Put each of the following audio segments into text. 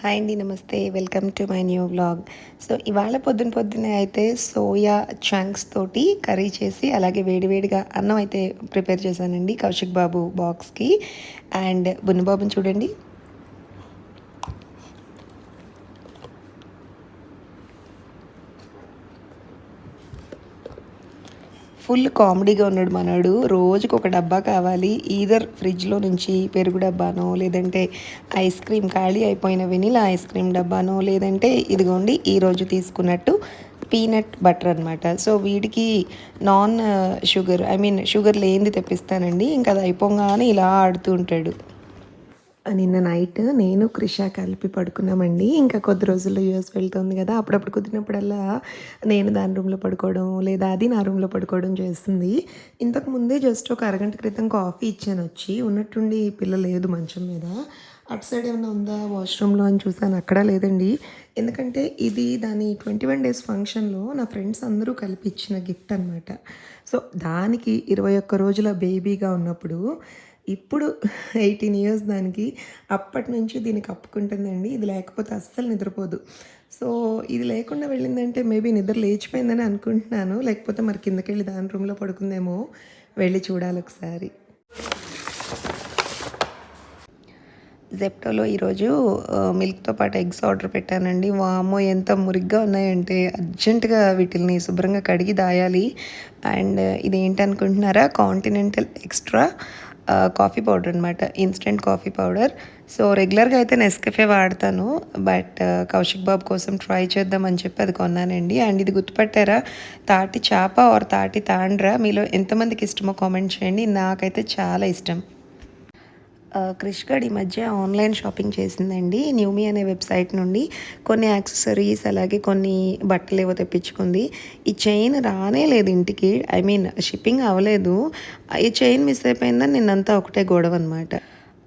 Hi అండి నమస్తే. Welcome to my new blog so ఇవాళ పొద్దున పొద్దునే అయితే సోయా చంక్స్ తోటి కర్రీ చేసి అలాగే వేడివేడిగా అన్నం అయితే ప్రిపేర్ చేశానండి కౌశిక్ బాబు బాక్స్కి అండ్ బున్నబాబుని చూడండి. ఫుల్ కామెడీగా ఉన్నాడు మనోడు. రోజుకు ఒక డబ్బా కావాలి. ఈధర్ ఫ్రిడ్జ్లో నుంచి పెరుగు డబ్బానో లేదంటే ఐస్ క్రీమ్ ఖాళీ అయిపోయిన వెనీలా ఐస్ క్రీమ్ డబ్బానో లేదంటే ఇదిగోండి ఈరోజు తీసుకున్నట్టు పీనట్ బటర్ అనమాట సో వీడికి non sugar I mean sugar లేనిది తెప్పిస్తానండి. ఇంకా అది అయిపోగానే ఇలా ఆడుతూ ఉంటాడు. నిన్న నైట్ నేను క్రిష కలిపి పడుకున్నామండి. ఇంకా కొద్ది రోజుల్లో యూఎస్ వెళ్తుంది కదా అప్పుడప్పుడు కుదిరినప్పుడల్లా నేను దాని రూమ్లో పడుకోవడం లేదా అది నా రూమ్లో పడుకోవడం చేస్తుంది. ఇంతకు ముందే జస్ట్ ఒక అరగంట క్రితం కాఫీ ఇచ్చాను వచ్చి ఉన్నట్టుండి పిల్ల లేదు మంచం మీద. అటు సైడ్ ఏమైనా ఉందా వాష్రూమ్లో అని చూసాను అక్కడ లేదండి. ఎందుకంటే ఇది దాని ట్వంటీ వన్ డేస్ ఫంక్షన్లో నా ఫ్రెండ్స్ అందరూ కలిపి ఇచ్చిన గిఫ్ట్ అనమాట సో దానికి ఇరవై ఒక్క రోజుల బేబీగా ఉన్నప్పుడు ఇప్పుడు ఎయిటీన్ ఇయర్స్ దానికి అప్పటి నుంచి దీనికి కప్పుకుంటుందండి. ఇది లేకపోతే అస్సలు నిద్రపోదు. సో ఇది లేకుండా వెళ్ళిందంటే మేబీ నిద్ర లేచిపోయిందని అనుకుంటున్నాను. లేకపోతే మరి కిందకి వెళ్ళి దాని రూమ్లో పడుకుందేమో వెళ్ళి చూడాలి ఒకసారి. జెప్టోలో ఈరోజు మిల్క్తో పాటు ఎగ్స్ ఆర్డర్ పెట్టానండి. వామో ఎంత మురిగ్గా ఉన్నాయంటే అర్జెంటుగా వీటిని శుభ్రంగా కడిగి దాయాలి. అండ్ ఇది ఏంటనుకుంటున్నారా కాంటినెంటల్ ఎక్స్ట్రా కాఫీ పౌడర్ అనమాట ఇన్స్టెంట్ కాఫీ పౌడర్ సో రెగ్యులర్గా అయితే నెస్కెఫే వాడతాను. బట్ కౌశిక్ బాబు కోసం ట్రై చేద్దామని చెప్పి అది కొన్నానండి. అండ్ ఇది గుర్తుపట్టారా? తాటి చేప ఆర్ తాటి తాండ్రా మీలో ఎంతమందికి ఇష్టమో కామెంట్ చేయండి. నాకైతే చాలా ఇష్టం. క్రిష్గడ్ క్రిష్ ఈ మధ్య ఆన్లైన్ షాపింగ్ చేసిందండి. న్యూమీ అనే వెబ్సైట్ నుండి కొన్ని యాక్సెసరీస్ అలాగే కొన్ని బట్టలు ఏవో తెప్పించుకుంది. ఈ చైన్ రానే లేదు ఇంటికి. ఐ మీన్ షిప్పింగ్ అవ్వలేదు. ఈ చైన్ మిస్ అయిపోయిందని నిన్నంతా ఒకటే గొడవ అనమాట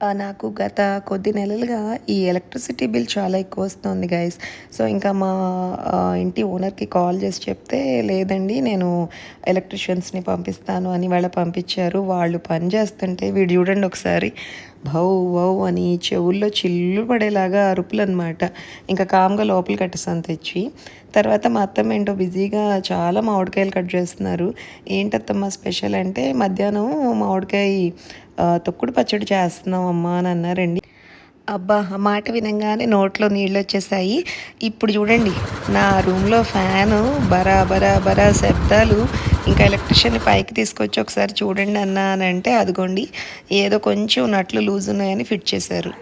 నాకు గత కొద్ది నెలలుగా ఈ ఎలక్ట్రిసిటీ బిల్ చాలా ఎక్కువ వస్తుంది గైస్ సో ఇంకా మా ఇంటి ఓనర్కి కాల్ చేసి చెప్తే లేదండి నేను ఎలక్ట్రిషియన్స్ని పంపిస్తాను అని వాళ్ళ పంపించారు. వాళ్ళు పని చేస్తుంటే వీడు చూడండి ఒకసారి. భౌ వౌ అని చెవుల్లో చిల్లు పడేలాగా అరుపులు అనమాట ఇంకా కామ్గా లోపల కట్టేసాను తెచ్చి. తర్వాత మా అత్తమ్మ ఏంటో బిజీగా చాలా మామిడికాయలు కట్ చేస్తున్నారు. ఏంటత్తమ్మ స్పెషల్ అంటే మధ్యాహ్నం మామిడికాయ తొక్కుడు పచ్చడి చేస్తున్నాం అమ్మా అని అన్నారండి అబ్బా ఆ మాట వినంగానే నోట్లో నీళ్ళు వచ్చేసాయి. ఇప్పుడు చూడండి నా రూమ్లో ఫ్యాను బరా బరా బరా శబ్దాలు. ఇంకా ఎలక్ట్రిషియన్ని పైకి తీసుకొచ్చి ఒకసారి చూడండి అన్నా అని అంటే అదిగోండి ఏదో కొంచెం నట్లు లూజ్ ఉన్నాయని ఫిట్ చేశారు.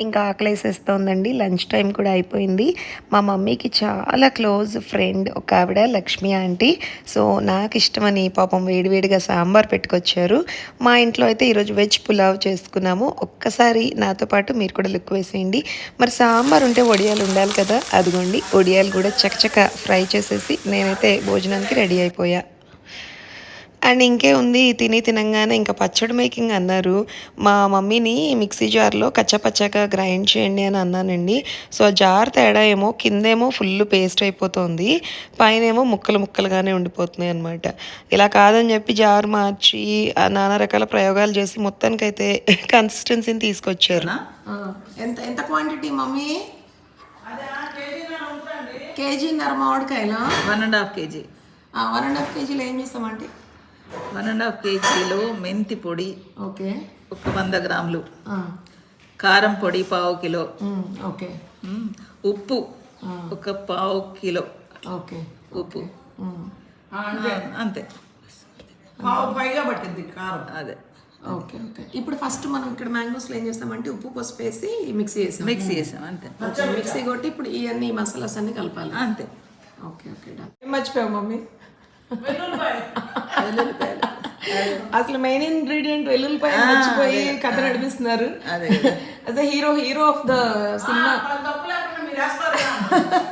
ఇంకా ఆకలేసేస్తోందండి. లంచ్ టైం కూడా అయిపోయింది. మా మమ్మీకి చాలా క్లోజ్ ఫ్రెండ్ ఒక ఆవిడ లక్ష్మి ఆంటీ. సో నాకు ఇష్టమని పాపం వేడివేడిగా సాంబార్ పెట్టుకొచ్చారు. మా ఇంట్లో అయితే ఈరోజు వెజ్ పులావ్ చేసుకున్నాము. ఒక్కసారి నాతో పాటు మీరు కూడా లుక్ వేసేయండి. మరి సాంబార్ ఉంటే వడియాలు ఉండాలి కదా. అదిగోండి వడియాలు కూడా చకచక ఫ్రై చేసేసి నేనైతే భోజనానికి రెడీ అయిపోయా. అండ్ ఇంకే ఉంది తిని తినంగానే ఇంకా పచ్చడి మేకింగ్ అన్నారు. మా మమ్మీని మిక్సీ జార్లో కచ్చపచ్చగా గ్రైండ్ చేయండి అని అన్నానండి. సో ఆ జార్ తేడా ఏమో కిందేమో ఫుల్ పేస్ట్ అయిపోతుంది పైన ఏమో ముక్కలు ముక్కలుగానే ఉండిపోతున్నాయి అనమాట ఇలా కాదని చెప్పి జార్ మార్చి నానా రకాల ప్రయోగాలు చేసి మొత్తానికైతే కన్సిస్టెన్సీని తీసుకొచ్చారు. ఎంత ఎంత క్వాంటిటీ మమ్మీ? కేజీన్నర మామిడికాయలు? One and half KG. One and half కేజీలు ఏం చేస్తామంటే వన్ అండ్ హాఫ్ కేజీలో మెంతి పొడి ఓకే. ఒక వంద గ్రాములు. కారం పొడి పావు కిలో. ఓకే. ఉప్పు ఒక పావు కిలో. ఓకే ఉప్పు. అంతే. పావు పైగా పట్టింది కారం. అదే. Okay okay. ఇప్పుడు ఫస్ట్ మనం ఇక్కడ మ్యాంగోస్లో ఏం చేస్తామంటే ఉప్పు పసుపు వేసి మిక్సీ చేస్తాం మిక్సీ చేసాం అంతే. మిక్సీ కొట్టి ఇప్పుడు ఇవన్నీ మసాలాస్ అన్ని కలపాలి. అంతే. ఓకే ఓకే మర్చిపోయావు మమ్మీ? వెల్లుల్లిపాయలు. అసలు మెయిన్ ఇంగ్రీడియంట్ వెల్లుల్లిపాయ మర్చిపోయి కథ నడిపిస్తున్నారు. అదే అదే. Hero hero of the cinema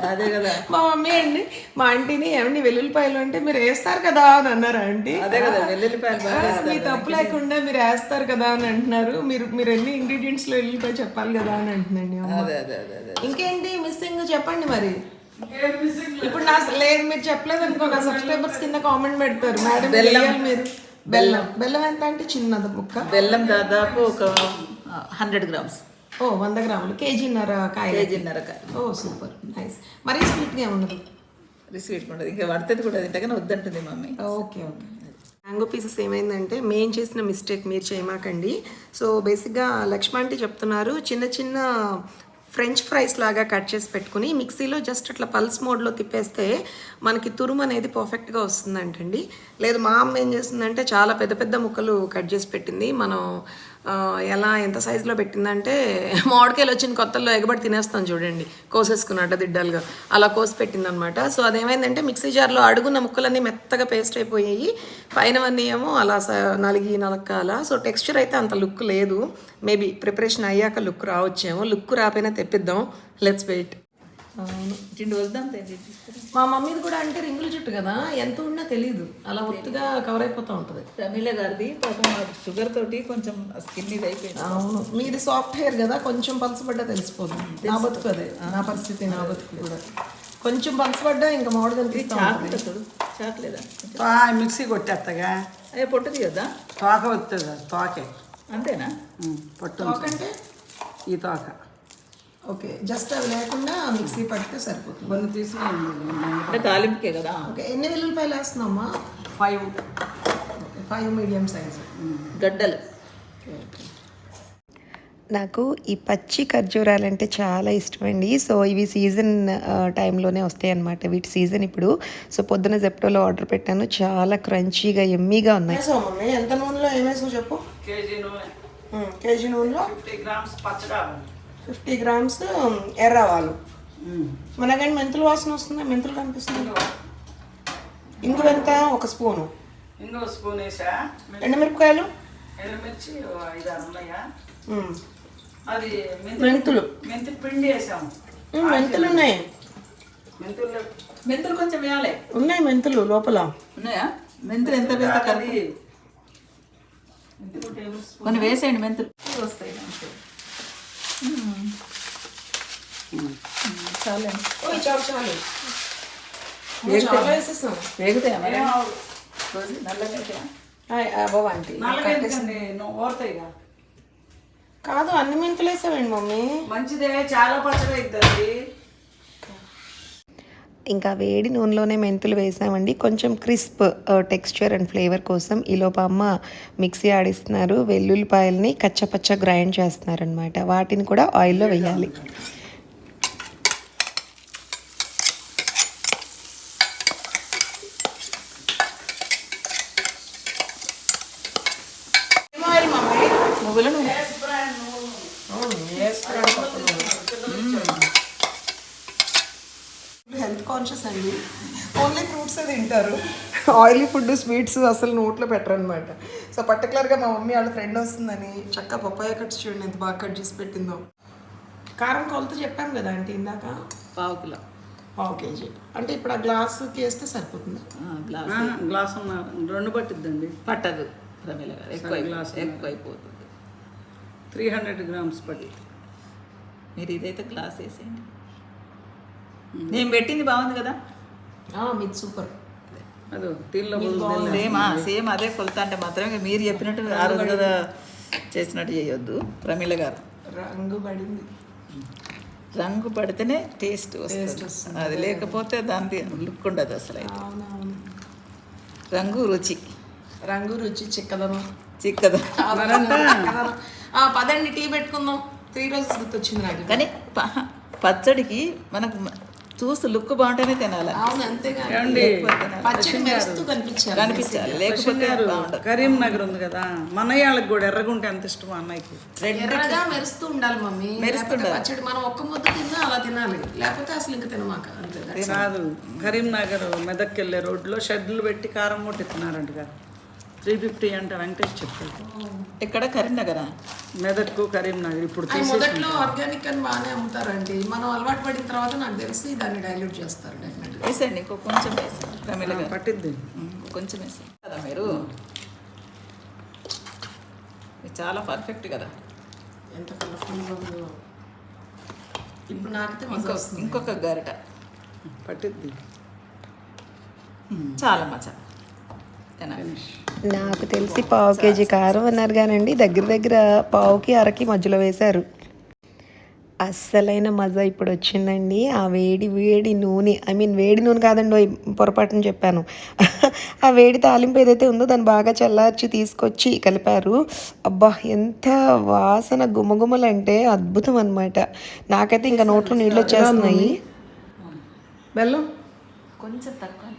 అదే కదా. మా మమ్మీ అండి మా ఆంటీని ఏమండి వెల్లుల్లిపాయలు అంటే మీరు వేస్తారు కదా అని అన్నారు ఆంటీ. అదే కదా వెల్లుల్లిపాయలు మీ తప్పు లేకుండా మీరు వేస్తారు కదా అని అంటున్నారు. మీరు మీరు ఎన్ని ఇంగ్రీడియంట్స్లో వెల్లుల్లిపాయ చెప్పాలి కదా అని అంటుందండి. అదే అదే అదే అదే. ఇంకేంటి మిస్సింగ్ చెప్పండి మరి. ఇప్పుడు నా లేదు మీరు చెప్పలేదు అనుకో నా సబ్స్క్రైబర్స్ కింద కామెంట్ పెడతారు. మేడం వేయాలి మీరు. బెల్లం. బెల్లం. ఎంత అంటే చిన్నది ముక్క. బెల్లం దాదాపు ఒక హండ్రెడ్ గ్రామ్స్ ఓ వంద గ్రాములు. కేజీన్నర కాయలు కేజీన్నర కాయ ఓ సూపర్. నైస్. మరీ స్వీట్గా ఉండదు స్వీట్ ఉండదు. ఇంకా పడుతుంది కూడా తింటగానే వద్దంటుంది mummy. Okay okay. Mango pieces ఏమైందంటే మేము చేసిన మిస్టేక్ మీరు చేయమాకండి. సో బేసిక్గా లక్ష్మ అంటే చెప్తున్నారు చిన్న చిన్న ఫ్రెంచ్ ఫ్రైస్ లాగా కట్ చేసి పెట్టుకుని మిక్సీలో జస్ట్ అట్లా పల్స్ మోడ్లో తిప్పేస్తే మనకి తురుము అనేది పర్ఫెక్ట్గా వస్తుందంటండి. లేదు మా అమ్మ ఏం చేస్తుందంటే చాలా పెద్ద పెద్ద ముక్కలు కట్ చేసి పెట్టింది. మనం ఎలా ఎంత సైజులో పెట్టిందంటే మామిడికాయలు వచ్చిన కొత్తల్లో ఎగబడి తినేస్తాం చూడండి. కోసేసుకున్నట్టు దిడ్డలుగా అలా కోసి పెట్టిందనమాట. సో అదేమైందంటే మిక్సీ జార్లో అడుగున్న ముక్కలన్నీ మెత్తగా పేస్ట్ అయిపోయాయి. పైనవన్నీ ఏమో అలా స- నలిగి నలకాల సో టెక్స్చర్ అయితే అంత లుక్ లేదు. మేబీ ప్రిపరేషన్ అయ్యాక లుక్ రావచ్చేమో. లుక్ రాపోయినా తెప్పిద్దాం. లెట్స్ వెయిట్ అవును. చిండి వద్దాం మా మమ్మీది కూడా అంటే రింగుల చుట్టు కదా ఎంత ఉన్నా తెలియదు అలా ఒత్తుగా కవర్ అయిపోతూ ఉంటుంది. ప్రమీల గారిది పాపం షుగర్ తోటి కొంచెం స్కిన్ ఇది అయిపోయింది. అవును. మీది సాఫ్ట్ హెయిర్ కదా కొంచెం పలసపడ్డా తెలిసిపోతుంది నా బతుకు అదే. నా పరిస్థితి నా బతుకు కూడా. కొంచెం పలసపడ్డా ఇంకా చూడు. చాక్లేదా తా మిక్సీ కొట్టేత్తగా? అయ్యే పొట్టు తీయొద్దా? తోక వస్తుంది అది తోకే. అంతేనా? పొట్టు అంటే? ఈ తోక. ఓకే జస్ట్ అవి లేకుండా మిక్సీ పడితే సరిపోతుంది. కొన్ని తీసుకుని అంటే తాలింపుకే కదా? ఓకే ఎన్ని వెల్లుల్లిపాయలు వేస్తున్నామా ఫైవ్ ఫైవ్ మీడియం సైజ్ గడ్డలు. నాకు ఈ పచ్చి ఖర్జూరాలంటే చాలా ఇష్టం అండి సో ఇవి సీజన్ టైంలోనే వస్తాయి అన్నమాట వీటి సీజన్ ఇప్పుడు. సో పొద్దున జెప్టోలో ఆర్డర్ పెట్టాను. చాలా క్రంచీగా ఎమ్మీగా ఉన్నాయి. ఎంత నూనెలో ఏమేసావు చెప్పు? కేజీ నూనె. కేజీ నూనెలో? ఫిఫ్టీ గ్రామ్స్ పచ్చడా ఫిఫ్టీ గ్రామ్స్ ఎర్రవాలు మనకంటే మెంతులు వాసన వస్తుంది? మెంతులు కనిపిస్తుంది ఇంగువ. ఎంత? ఒక స్పూను. ఇంకో స్పూన్ వేసా? ఎండుమిరపకాయలు ఎండుమిర్చి ఓ ఐదు ఆరు ఉన్నాయా. అది మెంతి మెంతులు. మెంతి పిండి వేసాము. మెంతులు ఉన్నాయి. మెంతులు. మెంతులు కొంచెం వేయాలి. ఉన్నాయి మెంతులు లోపల. ఉన్నాయా? మెంతులు ఎంత వేస్తా మెంతులు స్పూన్. కొన్ని వేసేయండి మెంతులు. వస్తాయి చాలే. ఓయ్, చాలు చాలు. చాలా వేసేసాం వేగుతాయా మరి. రోజు నల్లగా అవుతాయా? హాయ్, అబ్బవ ఆంటీ నల్లగా ఎందుకండి నువ్వు ఓడతాయిగా కాదు. అన్ని మెంతులు వేసావండి మమ్మీ? మంచిదే చాలా పచ్చగా అవుతుంది ఇంకా వేడి నూనెలోనే మెంతులు వేసామండి. కొంచెం క్రిస్ప్ టెక్స్చర్ అండ్ ఫ్లేవర్ కోసం ఈలోపు అమ్మ మిక్సీ ఆడిస్తున్నారు. వెల్లుల్లిపాయల్ని కచ్చపచ్చ గ్రైండ్ చేస్తున్నారు అనమాట వాటిని కూడా ఆయిల్లో వేయాలి నువ్వుల నూనె హెల్త్ కాన్షియస్ అండి. ఓన్లీ ఫ్రూట్స్ తింటారు. ఆయిలీ ఫుడ్ స్వీట్స్ అసలు నోట్లో పెట్టరు అనమాట సో పర్టికులర్గా మా మమ్మీ వాళ్ళ ఫ్రెండ్ వస్తుందని చక్క పప్పాయ కట్స్ చూడండి ఎంత బాగా కట్ చేసి పెట్టిందో. కారం కొలత చెప్పాను కదా అంటే ఇందాక? పావు కిలో. పావు కేజీ. అంటే ఇప్పుడు ఆ గ్లాసుకి వేస్తే సరిపోతుంది? ఆ, గ్లాస్ గ్లాస్ ఉన్న రెండు పట్టిద్దండి. పట్టదు. ప్రమీల గారు. ఎక్కువ అయిపో- ఎక్కువ అయిపోతుంది త్రీ హండ్రెడ్ గ్రామ్స్ పట్టి మీరు ఇదైతే గ్లాస్ వేసేయండి. నేను పెట్టింది బాగుంది కదా? మీది సూపర్. అదో టీల్లో సేమ్ సేమ్ అదే కొలత అంటే మాత్రమే మీరు చెప్పినట్టు ఆ రోజు కదా చేసినట్టు చేయొద్దు ప్రమీల గారు. రంగు పడింది. రంగు పడితేనే టేస్ట్ వస్తుంది. అది లేకపోతే దాని లుక్ ఉండదు అసలు అయితే. రంగు రుచి. రంగు రుచి చిక్కదనం. చిక్కదు ఆ, పదండి టీ పెట్టుకుందాం. త్రీ రోజెస్ గుర్తొచ్చింది నాకు. కానీ పచ్చడికి మనకు మ- చూసి లుక్ బాగుంటేనే తినాలి. కనిపించాలి. లేకపోతే కరీంనగర్ ఉంది కదా. మనయ్యాళ్ళకి కూడా ఎర్రగుంటే అంత ఇష్టం అన్నయ్యకి? ఎర్రగా మెరుస్తూ ఉండాలి మమ్మీ. మెరుస్తుండాలి పచ్చడి మనం ఒక్క ముద్ద తిన్నా అలా తినాలి. లేకపోతే అసలు ఇంకా తినమాక అంతే. కాదు కరీంనగర్ మెదక్కి వెళ్ళే రోడ్లో షెడ్లు పెట్టి కారం కొట్టిస్తున్నారంట కదా. త్రీ ఫిఫ్టీ అంట వెంకటేష్ చెప్పాడు. ఇక్కడ కరీంనగరా? మెదక్కు కరీంనగర్ ఇప్పుడు అది మొదట్లో ఆర్గానిక్ అని బాగానే అమ్ముతారండి. మనం అలవాటు పడిన తర్వాత నాకు తెలిసి దాన్ని డైల్యూట్ చేస్తారు డెఫినెట్గా వేసండి ఇంకో కొంచెం వేసండి ప్రమిళ గారు. పట్టిద్ది. ఇంకో కొంచెం వేసండి కదా మీరు? ఇది చాలా పర్ఫెక్ట్ కదా. ఎంత కలర్ఫుల్గా ఉందో. ఇప్పుడు నాకైతే మజా ఇంకో వస్తుంది. ఇంకొక గరిట. పట్టిద్ది. చాలా మచా తినాలి నాకు తెలిసి పావు కేజీ కారం అన్నారు కానండి దగ్గర దగ్గర పావుకి అరకి మధ్యలో వేశారు. అస్సలైన మజా ఇప్పుడు వచ్చిందండి. ఆ వేడి వేడి నూనె ఐ మీన్ వేడి నూనె కాదండి పొరపాటున చెప్పాను. ఆ వేడి తాలింపు ఏదైతే ఉందో దాన్ని బాగా చల్లార్చి తీసుకొచ్చి కలిపారు. అబ్బా ఎంత వాసన గుమగుమలు అంటే అద్భుతం అనమాట నాకైతే ఇంకా నోట్లో నీళ్ళు వచ్చేస్తున్నాయి. బెల్లం. కొంచెం తక్కువ.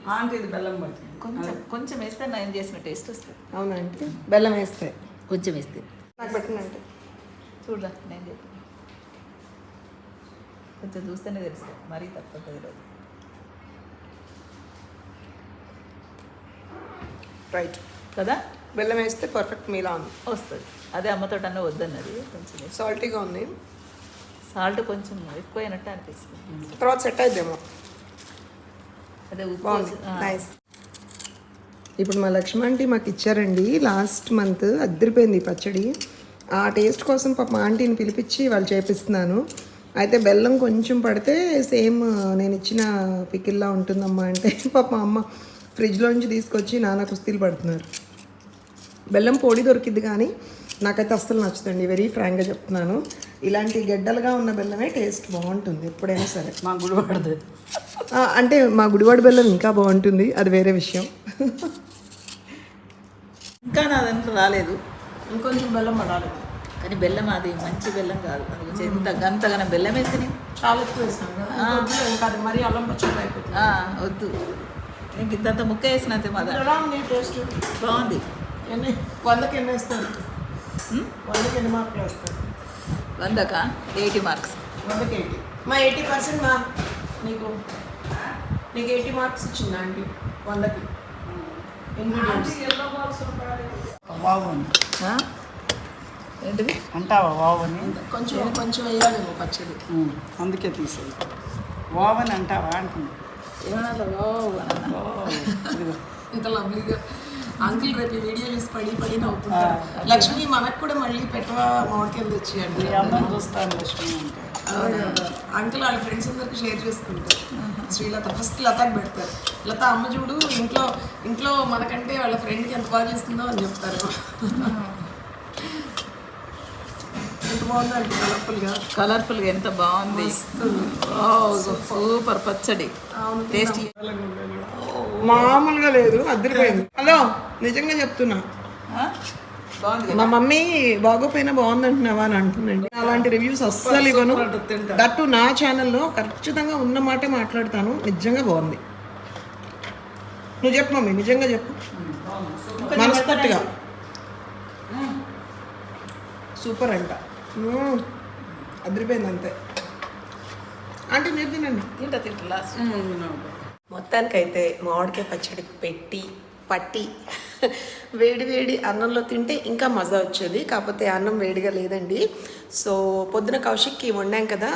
బెల్లం బట్టి కొంచెం కొంచెం వేస్తే నేను చేసిన టేస్ట్ వస్తుంది. అవునంటే బెల్లం వేస్తే. కొంచెం వేస్తే. నాకు పెట్టినంటే చూడరా నేను చెప్పి. కొంచెం చూస్తేనే తెలుస్తుంది. మరీ తక్కువ తెలియదు రైట్. కదా? బెల్లం వేస్తే పర్ఫెక్ట్ మీలా ఉంది. వస్తుంది. అదే అమ్మతో అన్న వద్దన్నది. కొంచెం సాల్టీగా ఉంది. సాల్ట్ కొంచెం ఎక్కువైనట్టు అనిపిస్తుంది. తర్వాత సెట్ అయిద్దేమో. అదే ఉప్పు నైస్ ఇప్పుడు మా లక్ష్మి ఆంటీ మాకు ఇచ్చారండి. లాస్ట్ మంత్ అద్దరిపోయింది పచ్చడి. ఆ టేస్ట్ కోసం పాప ఆంటీని పిలిపించి వాళ్ళు చేపిస్తున్నాను. అయితే బెల్లం కొంచెం పడితే సేమ్ నేను ఇచ్చిన పికిల్లా ఉంటుందమ్మా అంటే పాప అమ్మ ఫ్రిడ్జ్లో నుంచి తీసుకొచ్చి నాన్న కుస్తీలు పడుతున్నారు. బెల్లం పొడి దొరికింది కానీ నాకైతే అస్సలు నచ్చుతుంది వెరీ ఫ్రాంక్గా చెప్తున్నాను. ఇలాంటి గడ్డలుగా ఉన్న బెల్లమే టేస్ట్ బాగుంటుంది ఎప్పుడైనా సరే. మా గుడి పడదు ఆ, అంటే మా గుడివాడ బెల్లం ఇంకా బాగుంటుంది. అది వేరే విషయం. ఇంకా నా దాంట్లో రాలేదు. ఇంకొంచెం బెల్లం పడాలి. కానీ బెల్లం అది మంచి బెల్లం కాదు. అది ఎంత గంతగానే బెల్లం వేసి చాలా ఎక్కువ వేసాం ఇంకా అది మరీ అల్లం పచ్చడి అయిపోతుంది వద్దు. ఇంక ఇంతంత ముక్క వేసినంతే మాదా. ఎలా ఉంది టేస్ట్. బాగుంది. ఎన్ని? వందకి ఎన్ని వేస్తారు? ఉమ్? వందకి ఎన్ని మార్కులు వేస్తారు? వందక? Eighty marks. వందకి ఎయిటీ. మా ఎయిటీ పర్సెంట్ మా నీకు? నీకు ఎయిటీ మార్క్స్ ఇచ్చిందా ఆంటీ? వందకి. ఇంగ్రీడియంట్స్ ఆ? ఏంటిది? అంటావా వావు అని? కొంచెం కొంచెం వేయాలేమో పచ్చడి. అందుకే తీసేది వావ్ అని అంటావా ఇదిగో. ఇంత లవ్లీగా అంకుల్ రేపు వీడియో చూసి పడి పడి నవ్వుతుంటారు. లక్ష్మి మనకు కూడా మళ్ళీ పెట్టవా మామిడికాయలు తెచ్చి మీ అమ్మని చూస్తాను లక్ష్మి అంటే. అంకుల్ వాళ్ళ ఫ్రెండ్స్ అందరికి షేర్ చేసుకుంటారు. శ్రీలత ఫస్ట్ లతకి పెడతారు. లత అమ్మ చూడు ఇంట్లో ఇంట్లో మనకంటే వాళ్ళ ఫ్రెండ్కి ఎంత బాగా చేస్తుందో అని చెప్తారు. ఎంత బాగుందో అంటే కలర్ఫుల్గా కలర్ఫుల్గా ఎంత బాగుంది. సూపర్ పచ్చడి. టేస్టీ మామూలుగా లేదు అద్దరిపోయింది. హలో నిజంగా చెప్తున్నా. మా మమ్మీ బాగోపోయినా బాగుంది అంటున్నావా అని అంటుందండి. అలాంటి రివ్యూస్ అస్సలు ఇవ్వను. దట్టు నా ఛానల్లో ఖచ్చితంగా ఉన్న మాటే మాట్లాడతాను. నిజంగా బాగుంది. నువ్వు చెప్పు మమ్మీ నిజంగా చెప్పు. మనస్ఫూర్తిగా. సూపర్ అంట. అదిరిపోయింది అంతే. అంటే మీరు తినండి. తింటా తింటా లాస్ట్ మొత్తానికైతే మామిడికాయ పచ్చడి పెట్టి పట్టి. వేడి వేడి అన్నంలో తింటే ఇంకా మజా వచ్చేది. కాకపోతే అన్నం వేడిగా లేదండి. సో పొద్దున కౌశిక్కి వండాం కదా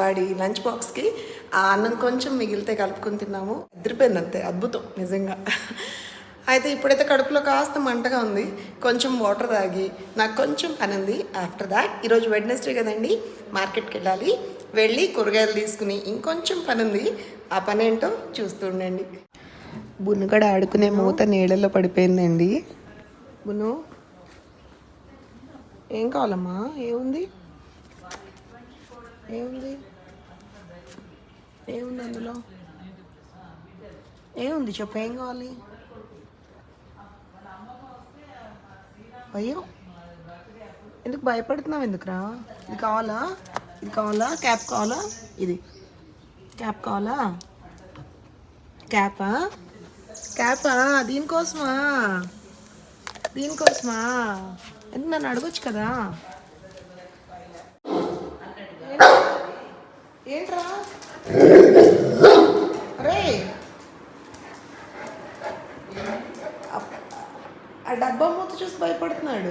వాడి లంచ్ బాక్స్కి. ఆ అన్నం కొంచెం మిగిలితే కలుపుకొని తిన్నాము. అదిరిపోయింది అంతే అద్భుతం నిజంగా. అయితే ఇప్పుడైతే కడుపులో కాస్త మంటగా ఉంది. కొంచెం వాటర్ తాగి నాకు కొంచెం పని ఉంది. ఆఫ్టర్ దాట్ ఈరోజు వెడ్నెస్డే కదండి మార్కెట్కి వెళ్ళాలి. వెళ్ళి కూరగాయలు తీసుకుని ఇంకొంచెం పని ఉంది. ఆ పని ఏంటో చూస్తూ ఉండండి. బున్నగడ ఆడుకునే మూత నీళ్ళలో పడిపోయిందండి. బును ఏం కావాలమ్మా? ఏముంది? ఏముంది? ఏముంది అందులో? ఏముంది చెప్పు ఏం కావాలి? అయ్యో! ఎందుకు భయపడుతున్నావు ఎందుకురా? ఇది కావాలా? ఇది కావాలా? క్యాప్ కావాలా? ఇది. క్యాప్ కావాలా? క్యాపా? క్యాపా దీనికోసమా? దీనికోసమా? ఎందుకు నన్ను అడగొచ్చు కదా? ఏంట్రా? అరే! ఆ డబ్బా మూత చూసి భయపడుతున్నాడు.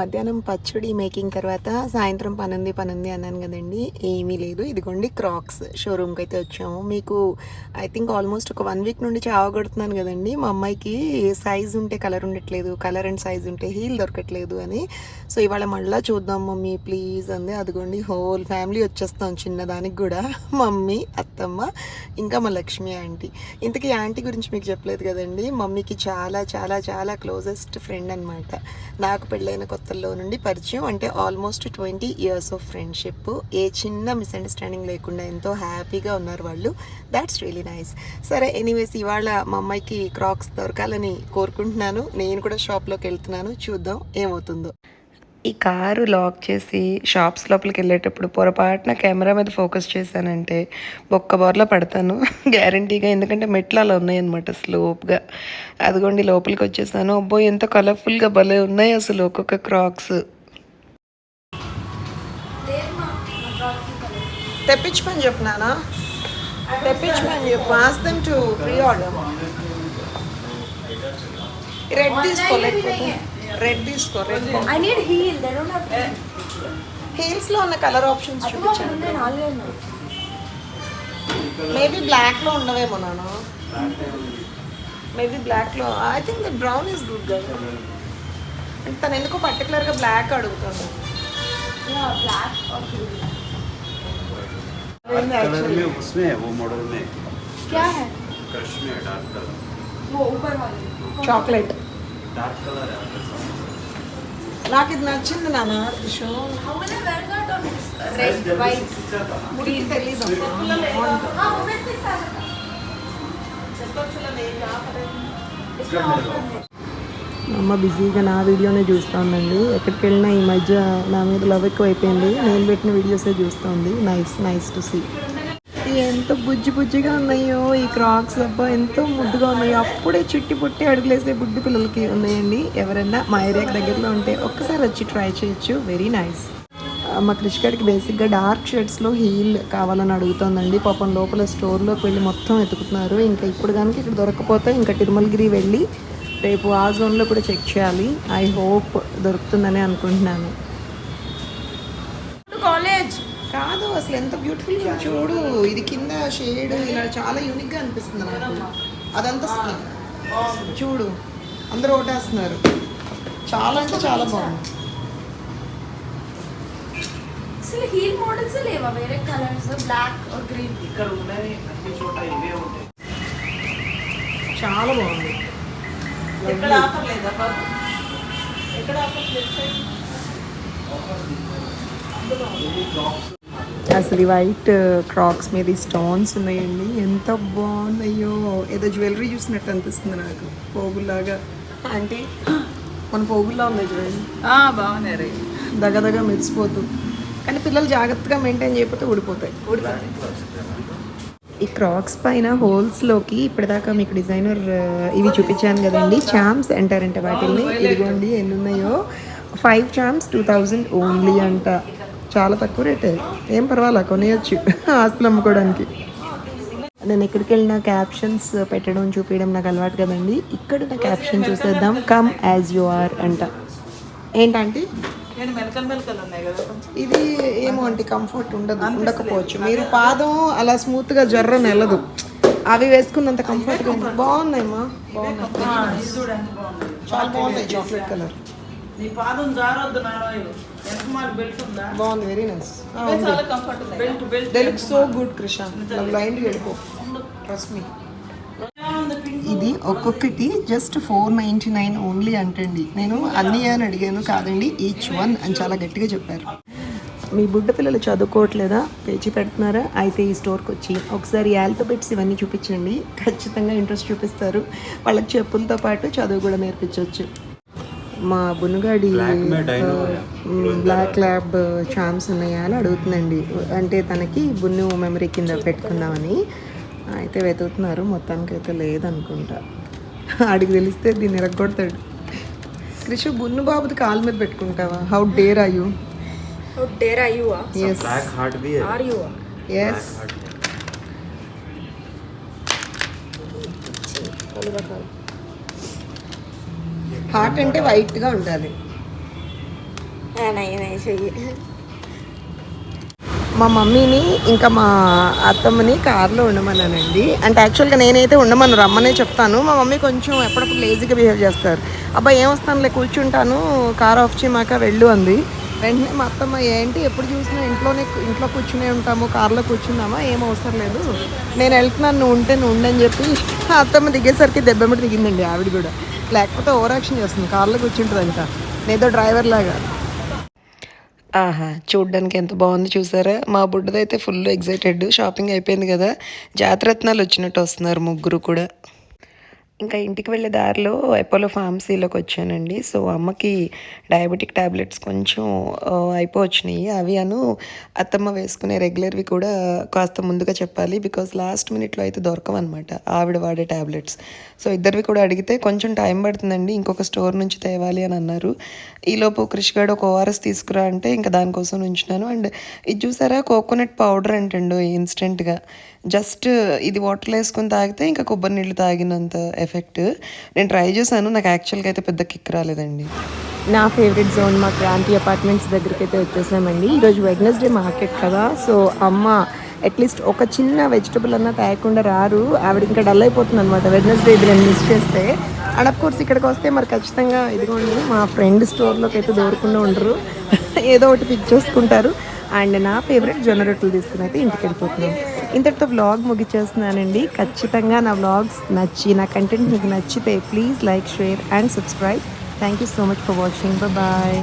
మధ్యాహ్నం పచ్చడి మేకింగ్ తర్వాత సాయంత్రం పనుంది పనుంది అన్నాను కదండి. ఏమీ లేదు. ఇదిగోండి క్రాక్స్ షోరూమ్కి అయితే వచ్చాము. మీకు ఐ థింక్ ఆల్మోస్ట్ ఒక వన్ వీక్ నుండి చావగొడుతున్నాను కదండి. మా అమ్మాయికి సైజ్ ఉంటే కలర్ ఉండట్లేదు. కలర్ అండ్ సైజ్ ఉంటే హీల్ దొరకట్లేదు అని. సో ఇవాళ మళ్ళీ చూద్దాం మమ్మీ ప్లీజ్ అంది. అదిగోండి హోల్ ఫ్యామిలీ వచ్చేస్తాం చిన్నదానికి కూడా. మమ్మీ అత్తమ్మ ఇంకా మా లక్ష్మి ఆంటీ ఇంతకీ ఆంటీ గురించి మీకు చెప్పలేదు కదండి. మమ్మీకి చాలా చాలా చాలా క్లోజెస్ట్ ఫ్రెండ్ అనమాట నాకు పెళ్ళైన కొత్త కొత్తల్లో నుండి పరిచయం అంటే almost twenty years of friendship ఏ చిన్న మిస్అండర్స్టాండింగ్ లేకుండా ఎంతో హ్యాపీగా ఉన్నారు వాళ్ళు. దాట్స్ రియలీ నైస్ సరే ఎనీవేస్ ఇవాళ మా అమ్మాయికి క్రాక్స్ దొరకాలని కోరుకుంటున్నాను. నేను కూడా షాప్లోకి వెళ్తున్నాను. చూద్దాం ఏమవుతుందో. ఈ కారు లాక్ చేసి షాప్స్ లోపలికి వెళ్ళేటప్పుడు పొరపాటున కెమెరా మీద ఫోకస్ చేశానంటే ఒక్క బోర్లో పడతాను. గ్యారంటీగా ఎందుకంటే మెట్లు అలా ఉన్నాయన్నమాట స్లోప్గా. అదిగోండి లోపలికి వచ్చేసాను. అబ్బో ఎంత కలర్ఫుల్గా భలే ఉన్నాయి అసలు ఒక్కొక్క క్రాక్స్. తెప్పించమని చెప్పు నానా. తెప్పించమని చెప్పు. Ask them to pre order red తీసుకో లేకపోతే రెడ్ తీసుకో red I need heel. They don't have heel. Heels లో ఉన్న కలర్ ఆప్షన్స్ I think చూపించండి I'm నాలుగే ఉన్నాయి. మేబీ బ్లాక్ లో ఉండవేమో నాన్న మేబీ బ్లాక్ లో I think the brown is good కదా తను ఎందుకో పర్టికులర్ గా బ్లాక్ అడుగుతాను Yeah, black or heel. Colour में उसमें है वो मॉडल में क्या है क्रश में है डार्क कलर वो ऊपर वाले చాక్లెట్ डार्क कलर है आपके साथ నాకు ఇది నచ్చింది నాన్న. అమ్మ బిజీగా నా వీడియోనే చూస్తూ ఉందండి ఎక్కడికి వెళ్ళినా ఈ మధ్య నా మీద లవ్ ఎక్కువ అయిపోయింది నేను పెట్టిన వీడియోసే చూస్తుంది. నైస్ నైస్ టు సీ ఎంత బుజ్జి బుజ్జిగా ఉన్నాయో ఈ క్రాక్స్ అబ్బా ఎంతో ముద్దుగా ఉన్నాయో. అప్పుడే చుట్టి పుట్టి అడుగులేసే బుడ్డి పిల్లలకి ఉన్నాయండి. ఎవరైనా మా ఏరియాకి దగ్గరలో ఉంటే ఒక్కసారి వచ్చి ట్రై చేయొచ్చు. వెరీ నైస్ మా క్రిష్ గారికి బేసిక్గా డార్క్ షేడ్స్లో హీల్ కావాలని అడుగుతోందండి. పాపం లోపల స్టోర్లోకి వెళ్ళి మొత్తం వెతుకుతున్నారు. ఇంకా ఇప్పుడు కనుక ఇక్కడ దొరకకపోతే ఇంకా తిరుమలగిరి వెళ్ళి రేపు ఆ జోన్లో కూడా చెక్ చేయాలి. ఐ హోప్ దొరుకుతుందని అనుకుంటున్నాను College. కాదు అసలు ఎంత బ్యూటిఫుల్ చూడు. ఇది కింద షేడ్ ఇలా చాలా యూనిక్గా అనిపిస్తుంది నాకు. అదంతా చూడు. అందరూ ఓటేస్తున్నారు చాలా అంటే చాలా బాగుంది. అసలు హీల్ మోడల్స్ లేవా? వేరే కలర్స్ బ్లాక్ ఆర్ గ్రీన్ ఇక్కడ ఉన్నాయి. అన్ని చోట ఇవే ఉంటాయి. చాలా బాగుంది. ఎక్కడ ఆఫర్ లేదా? బాబు ఎక్కడ ఆఫర్ లేదు? అసలు ఈ వైట్ క్రాక్స్ మీద ఈ స్టోన్స్ ఉన్నాయండి. ఎంత బాగున్నాయో. ఏదో జ్యువెలరీ చూసినట్టు అనిపిస్తుంది నాకు. పోగులాగా అంటే? మన పోగుల్లా ఉన్నాయి చూడండి. ఆ, బాగున్నాయి రే. దగదగ మెరిసిపోతూ. కానీ పిల్లలు జాగ్రత్తగా మెయింటైన్ చేయకపోతే ఊడిపోతాయి. ఈ క్రాక్స్ పైన హోల్స్లోకి ఇప్పటిదాకా మీకు డిజైనర్ ఇవి చూపించాను కదండి. చామ్స్ అంటారంట వాటిని ఇదిగోండి ఎన్ని ఉన్నాయో five charms two thousand only అంట. చాలా తక్కువ రేట్. ఏం పర్వాలా కొనేయచ్చు. ఆస్తులు అమ్ముకోవడానికి. నేను ఎక్కడికి వెళ్ళినా క్యాప్షన్స్ పెట్టడం చూపించడం నాకు అలవాటు కదండి. ఇక్కడ నా క్యాప్షన్ చూసేద్దాం. కమ్ యాజ్ యు ఆర్ అంట. ఏంటంటే? ఇది ఏమో అంటే కంఫర్ట్ ఉండదు ఉండకపోవచ్చు. మీరు పాదం అలా స్మూత్గా జర్ర నెలదు. అవి వేసుకున్నంత కంఫర్ట్గా ఉంది. బాగున్నాయమ్మా బాగున్నాయి. బాగుంది. చాలా బాగున్నాయి చాక్లెట్ కలర్ నీ పాదం జారొద్దు బాగుంది very nice so good Krishna blind వెళ్ళిపో. ట్రస్ట్ మీ ఇది ఒక్కొక్కటి just four ninety nine only అంటండి. నేను అన్ని అని అడిగాను కాదండి ఈచ్ వన్ అని చాలా గట్టిగా చెప్పారు. మీ బుడ్డ పిల్లలు చదువుకోవట్లేదా? పేచి పెడుతున్నారా? అయితే ఈ స్టోర్కి వచ్చి ఒకసారి ఆల్ఫబెట్స్ ఇవన్నీ చూపించండి. ఖచ్చితంగా ఇంట్రెస్ట్ చూపిస్తారు. వాళ్ళకి చెప్పులతో పాటు చదువు కూడా నేర్పించవచ్చు. మా బునుగాడి బ్లాక్ ల్యాబ్ ఛాన్స్ ఉన్నాయా అని అడుగుతుందండి. అంటే తనకి బున్ను మెమరీ కింద పెట్టుకుందామని అయితే వెతుకుతున్నారు. మొత్తానికి అయితే లేదనుకుంటా. ఆడికి తెలిస్తే దీన్ని ఎరగొడతాడు. క్రిషు బున్ను బాబుది కాలు మీద పెట్టుకుంటావా? How dare are you dare are you S S రకాలు. హార్ట్ అంటే వైట్గా ఉండాలి. మా మమ్మీని ఇంకా మా అత్తమ్మని కార్లో ఉండమన్నానండి. అంటే యాక్చువల్గా నేనైతే ఉండమను రమ్మనే చెప్తాను. మా మమ్మీ కొంచెం ఎప్పుడప్పుడు లేజీగా బిహేవ్ చేస్తారు. అబ్బాయి ఏమొస్తానులే కూర్చుంటాను కార్ ఆఫ్ చేయమాక వెళ్ళు అంది. వెంటనే మా అత్తమ్మ ఏంటి ఎప్పుడు చూసినా ఇంట్లోనే ఇంట్లో కూర్చునే ఉంటాము కార్లో కూర్చున్నామా ఏం అవసరం లేదు. నేను వెళ్తున్నాను నువ్వు ఉంటే నువ్వు ఉండని చెప్పి ఆ అత్తమ్మ దిగేసరికి దెబ్బమిటి దిగిందండి ఆవిడ కూడా. లేకపోతే ఓవర్ యాక్షన్ చేస్తుంది. కార్లో కూర్చుంటుందంట ఇంకా నేదో డ్రైవర్ లాగా. ఆహా చూడ్డానికి ఎంత బాగుంది చూసారా? మా బుడ్డదైతే ఫుల్ ఎగ్జైటెడ్ షాపింగ్ అయిపోయింది కదా. జాతరత్నాలు వచ్చినట్టు వస్తున్నారు ముగ్గురు కూడా. ఇంకా ఇంటికి వెళ్ళే దారిలో అపోలో ఫార్మసీలోకి వచ్చానండి. సో అమ్మకి డయాబెటిక్ టాబ్లెట్స్ కొంచెం అయిపోవచ్చినాయి. అవి అను అత్తమ్మ వేసుకునే రెగ్యులర్వి కూడా కాస్త ముందుగా చెప్పాలి. బికాస్ లాస్ట్ మినిట్లో అయితే దొరకవన్నమాట ఆవిడ వాడే టాబ్లెట్స్ సో ఇద్దరివి కూడా అడిగితే కొంచెం టైం పడుతుందండి. ఇంకొక స్టోర్ నుంచి తేవాలి అని అన్నారు. ఈలోపు క్రిష్ గారు ఒక ఓఆర్ఎస్ తీసుకురా అంటే ఇంకా దానికోసం ఉంచున్నాను అండ్ ఇది చూసారా? కోకోనట్ పౌడర్ అంటండు ఇన్స్టెంట్గా జస్ట్ ఇది వాటర్లో వేసుకొని తాగితే ఇంకా కొబ్బరి నీళ్ళు తాగినంత ఎఫెక్ట్. నేను ట్రై చేశాను నాకు యాక్చువల్గా అయితే పెద్ద కిక్ రాలేదండి. నా ఫేవరెట్ జోన్ మా క్రాంతి అపార్ట్మెంట్స్ దగ్గరికి అయితే వచ్చేసామండి. ఈరోజు వెడ్నెస్డే మార్కెట్ కదా సో అమ్మ అట్లీస్ట్ ఒక చిన్న వెజిటబుల్ అన్నా తేయకుండా రారు. ఆవిడ ఇంకా డల్ అయిపోతుంది అనమాట వెడ్నెస్డే ఇది నేను మిస్ చేస్తే. అండ్ అఫ్ కోర్స్ ఇక్కడికి వస్తే మరి ఖచ్చితంగా ఇదిగోండి మా ఫ్రెండ్ స్టోర్లోకి అయితే దూరకుండా ఉండరు. ఏదో ఒకటి పిక్ చేసుకుంటారు. అండ్ నా ఫేవరెట్ జొన్న రొట్టెలు తీసుకుని అయితే ఇంటికి వెళ్ళిపోతున్నాం. ఇంతటితో వ్లాగ్ ముగిచేస్తున్నానండి. ఖచ్చితంగా నా వ్లాగ్స్ నచ్చి నా కంటెంట్ మీకు నచ్చితే please like share and subscribe thank you so much for watching bye